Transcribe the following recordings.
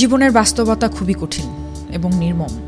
জীবনের বাস্তবতা খুবই কঠিন এবং নির্মম।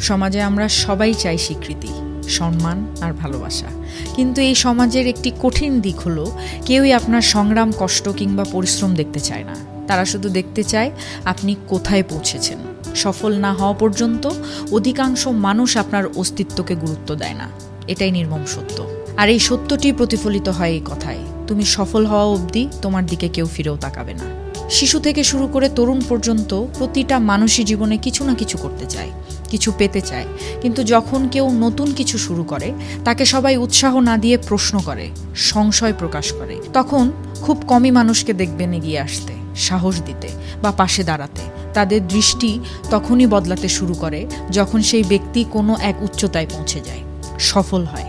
সমাজে আমরা সবাই চাই স্বীকৃতি, সম্মান আর ভালোবাসা। কিন্তু এই সমাজের একটি কঠিন দিক হলো, কেউই আপনার সংগ্রাম, কষ্ট কিংবা পরিশ্রম দেখতে চায় না। তারা শুধু দেখতে চায় আপনি কোথায় পৌঁছেছেন। সফল না হওয়া পর্যন্ত অধিকাংশ মানুষ আপনার অস্তিত্বকে গুরুত্ব দেয় না। এটাই নির্মম সত্য। আর এই সত্যটি প্রতিফলিত হয় এই কথায়। তুমি সফল হওয়া অবধি তোমার দিকে কেউ ফিরেও তাকাবে না। শিশু থেকে শুরু করে তরুণ পর্যন্ত প্রতিটা মানুষই জীবনে কিছু না কিছু করতে চায়, কিছু পেতে চায়। কিন্তু যখন কেউ নতুন কিছু শুরু করে, তাকে সবাই উৎসাহ না দিয়ে প্রশ্ন করে, সংশয় প্রকাশ করে। তখন খুব কমই মানুষকে দেখবেন এগিয়ে আসতে, সাহস দিতে বা পাশে দাঁড়াতে। তাদের দৃষ্টি তখনই বদলাতে শুরু করে যখন সেই ব্যক্তি কোনো এক উচ্চতায় পৌঁছে যায়। সফল হয়।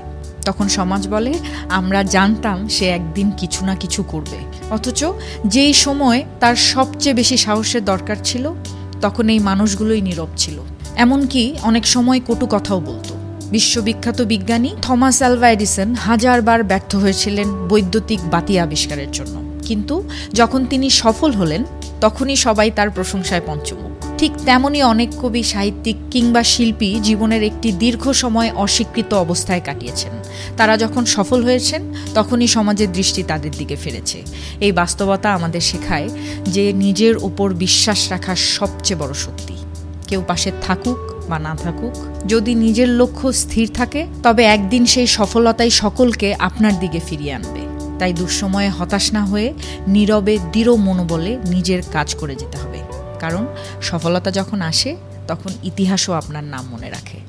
তখন সমাজ বলে, আমরা জানতাম সে একদিন কিছু না কিছু করবে। অথচ যেই সময় তার সবচেয়ে বেশি সাহসের দরকার ছিল, তখন এই মানুষগুলোই নীরব ছিল। এমনকি অনেক সময় কটু কথাও বলতো। বিশ্ববিখ্যাত বিজ্ঞানী থমাস আলভা এডিসন হাজারবার ব্যর্থ হয়েছিলেন বৈদ্যুতিক বাতি আবিষ্কারের জন্য। কিন্তু যখন তিনি সফল হলেন, তখনই সবাই তার প্রশংসায় পঞ্চমুখ। ঠিক তেমনই অনেক কবি, সাহিত্যিক কিংবা শিল্পী জীবনের একটি দীর্ঘ সময় অস্বীকৃত অবস্থায় কাটিয়েছেন। তারা যখন সফল হয়েছেন, তখনই সমাজের দৃষ্টি তাদের দিকে ফিরেছে। এই বাস্তবতা আমাদের শেখায় যে নিজের ওপর বিশ্বাস রাখা সবচেয়ে বড় শক্তি। কেউ পাশে থাকুক বা না থাকুক, যদি নিজের লক্ষ্য স্থির থাকে, তবে একদিন সেই সফলতাই সকলকে আপনার দিকে ফিরিয়ে আনবে। তাই দুঃসময়ে হতাশ না হয়ে, নীরবে দৃঢ় মনোবলে নিজের কাজ করে যেতে হবে। কারণ সফলতা যখন আসে তখন ইতিহাসও আপনার নাম মনে রাখে।